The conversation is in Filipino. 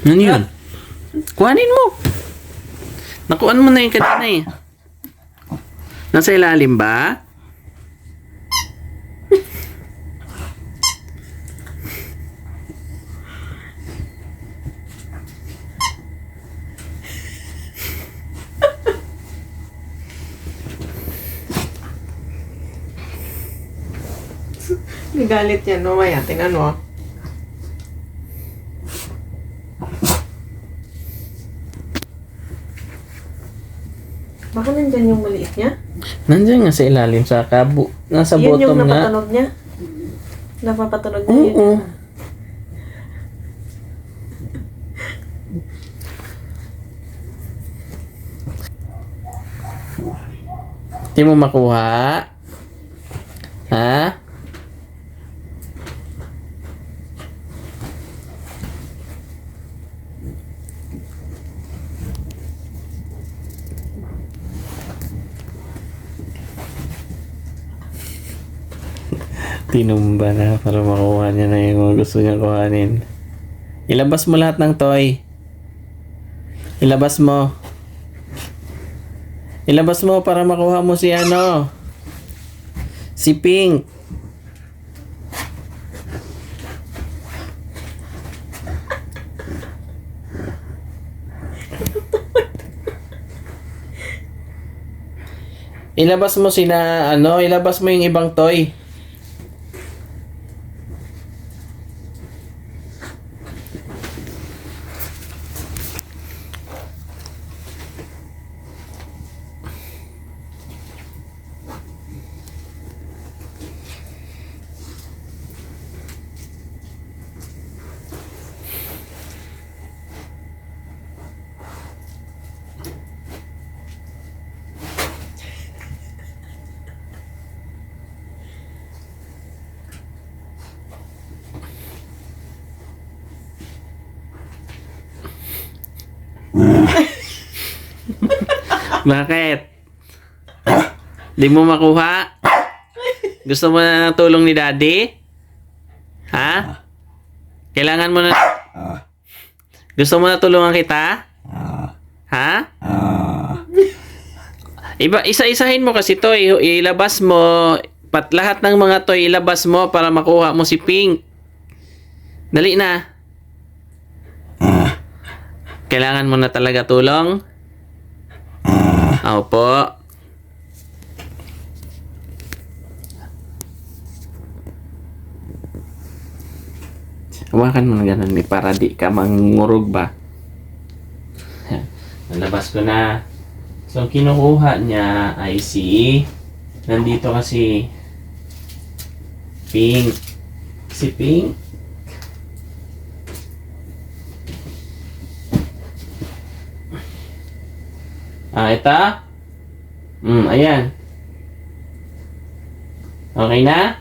Ano yun? Kuhanin mo. Nakuhan mo na yung kanina eh. Nasa ilalim ba? Nagalit yan, no? Maya, tingnan mo. Baka nandyan yung maliit niya? Nandiyan nga sa ilalim sa kabo. Nasa yung bottom nga. napatunog niya? Napapatunog niya yun? Oo. Hindi mo makuha? Ha? Tinumba na para makuha niya na yung gusto niya kuhanin. Ilabas mo lahat ng toy. Ilabas mo. Ilabas mo para makuha mo si ano. Si Pink. Ilabas mo sila, ano, ilabas mo yung ibang toy. Bakit? Di mo makuha? Gusto mo na ng tulong ni daddy? Ha? Kailangan mo na... Gusto mo na tulungan kita? Ha? Iba, isa-isahin mo kasi to. I- ilabas mo. Pat lahat ng mga to, ilabas mo para makuha mo si Pink. Dali na. Kailangan mo na talaga tulong? Opo. Hawakan mo na ganun eh, para di ka mangurog ba. Nalabas ko na. So, kinukuha niya ay si... Nandito kasi... Pink. Si Pink. Ah, ito? Hmm, ayan. Okay na?